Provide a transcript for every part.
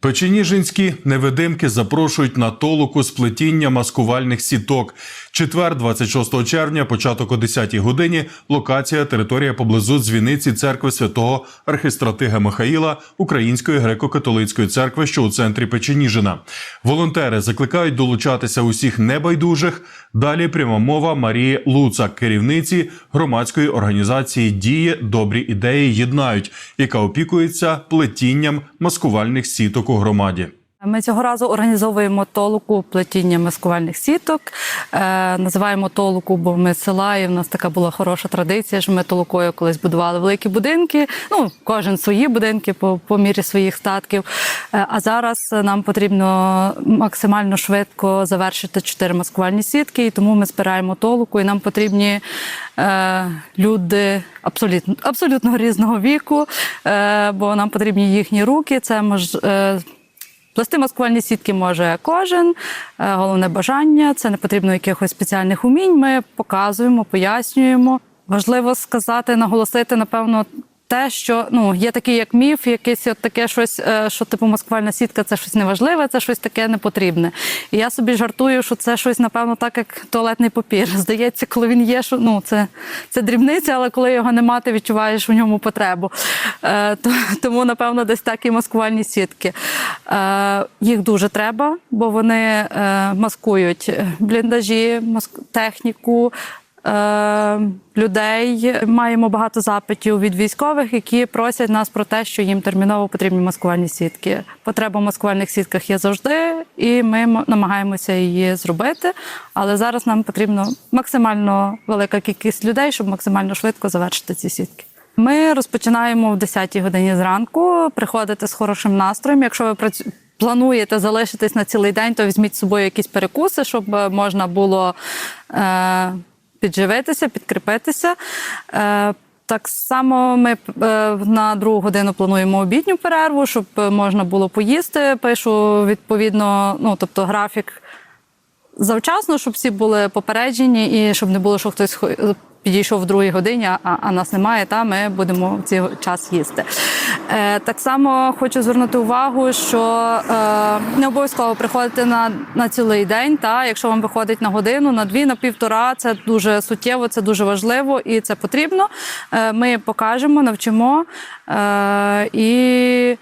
Печеніжинські невидимки запрошують на толоку з плетіння маскувальних сіток. Четвер, 26 червня, початок о 10 годині. Локація територія поблизу дзвіниці церкви святого архистратига Михаїла Української греко-католицької церкви, що у центрі Печеніжина. Волонтери закликають долучатися усіх небайдужих. Далі пряма мова Марії Луцак, керівниці громадської організації Дії добрі ідеї єднають, яка опікується плетінням маскувальних сіток у громаді. Ми цього разу організовуємо толоку плетіння маскувальних сіток. Е, називаємо толоку, бо ми села, і в нас така була хороша традиція, що ми толокою колись будували великі будинки. Ну, кожен свої будинки по, по мірі своїх статків. Е, а зараз нам потрібно максимально швидко завершити чотири маскувальні сітки, і тому ми збираємо толоку, і нам потрібні е, люди абсолютно, абсолютно різного віку, е, бо нам потрібні їхні руки. Це мож. Е, Плести маскувальні сітки може кожен. Е, Головне бажання, це не потрібно якихось спеціальних умінь. Ми показуємо, пояснюємо. Важливо сказати, наголосити, напевно, те, що ну є такий як міф, якесь от таке щось, е, що типу маскувальна сітка це щось неважливе, це щось таке непотрібне. І я собі жартую, що це щось, напевно, так як туалетний папір. Здається, коли він є, що ну це, це дрібниця, але коли його нема, ти відчуваєш у ньому потребу. Е, то, тому, напевно, десь так і маскувальні сітки. Е, їх дуже треба, бо вони е, маскують бліндажі, маск... техніку. Е, людей маємо багато запитів від військових, які просять нас про те, що їм терміново потрібні маскувальні сітки. Потреба в маскувальних сітках є завжди, і ми намагаємося її зробити. Але зараз нам потрібно максимально велика кількість людей, щоб максимально швидко завершити ці сітки. Ми розпочинаємо в 10 годині зранку. Приходите з хорошим настроєм. Якщо ви працю... плануєте залишитись на цілий день, то візьміть з собою якісь перекуси, щоб е, можна було е... підживитися, підкріпитися. Е... Так само ми е, на другу годину плануємо обідню перерву, щоб можна було поїсти. Пишу відповідно, ну тобто графік завчасно, щоб всі були попереджені, і щоб не було, що хтось підійшов в другій годині, а, а нас немає, та ми будемо в цей час їсти. Е, так само хочу звернути увагу, що е, не обов'язково приходити на, на цілий день. Та якщо вам виходить на годину, на дві, на півтора, це дуже суттєво, це дуже важливо і це потрібно. Е, ми покажемо, навчимо е, і.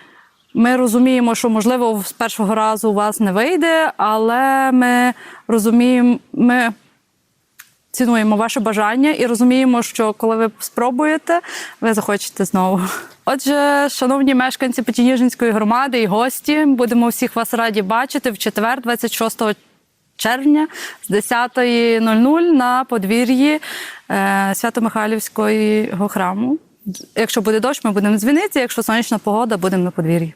Ми розуміємо, що можливо з першого разу у вас не вийде, але ми розуміємо, ми цінуємо ваше бажання і розуміємо, що коли ви спробуєте, ви захочете знову. Отже, шановні мешканці Петініжинської громади і гості, будемо всіх вас раді бачити в четвер, 26 червня з 10.00 на подвір'ї е, Свято-Михайлівського храму. Якщо буде дощ, ми будемо дзвінитися, якщо сонячна погода, будемо на подвір'ї.